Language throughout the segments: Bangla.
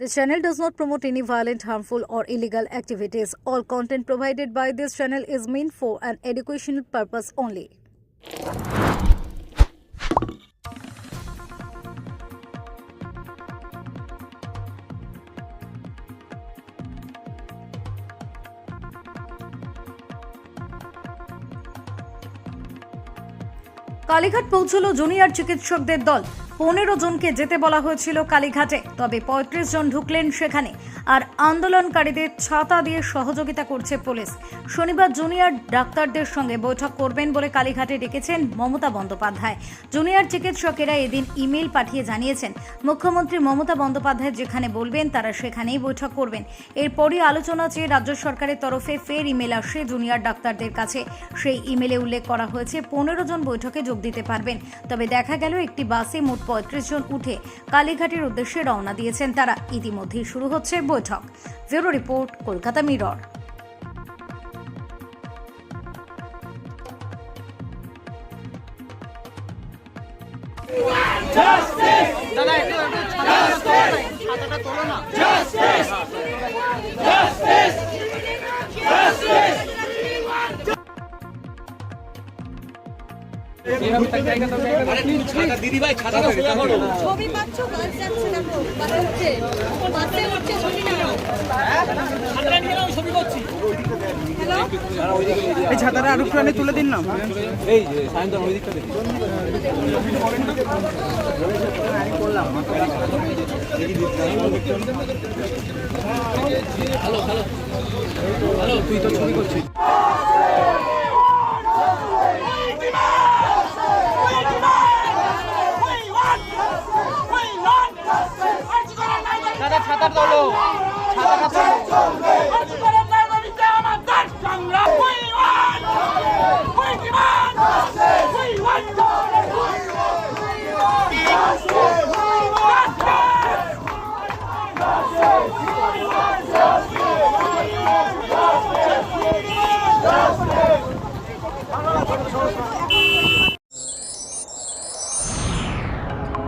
This channel does not promote any violent, harmful, or illegal activities. All content provided by this channel is meant for an educational purpose only. Kalighat পৌঁছলো junior চিকিৎসকদের দল পনেরো জনকে যেতে বলা হয়েছিল কালীঘাটে, তবে পঁয়ত্রিশ জন ঢুকলেন সেখানে। আর আন্দোলনকারীদের ছাতা দিয়ে সহযোগিতা করছে পুলিশ। শনিবার জুনিয়র ডাক্তারদের সঙ্গে বৈঠক করবেন বলে কালীঘাটে ডেকেছেন মমতা বন্দ্যোপাধ্যায়। জুনিয়র চিকিৎসকেরা এদিন ইমেল পাঠিয়ে জানিয়েছেন, মুখ্যমন্ত্রী মমতা বন্দ্যোপাধ্যায় যেখানে বলবেন তারা সেখানেই বৈঠক করবেন। এরপরই আলোচনা চেয়ে রাজ্য সরকারের তরফে ফের ইমেল আসে জুনিয়র ডাক্তারদের কাছে। সেই ইমেলে উল্লেখ করা হয়েছে, পনেরো জন বৈঠকে যোগ দিতে পারবেন, তবে দেখা গেল একটি বাসে মোট পঁয়ত্রিশ জন উঠে কালীঘাটের উদ্দেশ্যে রওনা দিয়েছেন তারা। ইতিমধ্যেই শুরু হচ্ছে বৈঠক। Bureau report Kolkata Mirror. দাদা একটু ছবি দেখো বাসে উঠছে বাসে উঠছে ছবি না। এই ছাতাটা আরও একটু তুলে দিন না দাদা ছাতা তোলো ছাতাটা তোলো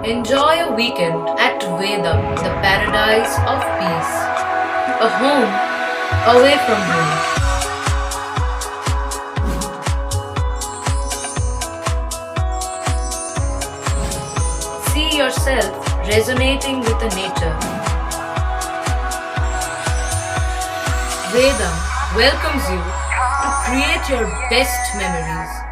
Enjoy a weekend at Vedam, the paradise of peace. A home away from home. See yourself resonating with the nature. Vedam welcomes you to create your best memories.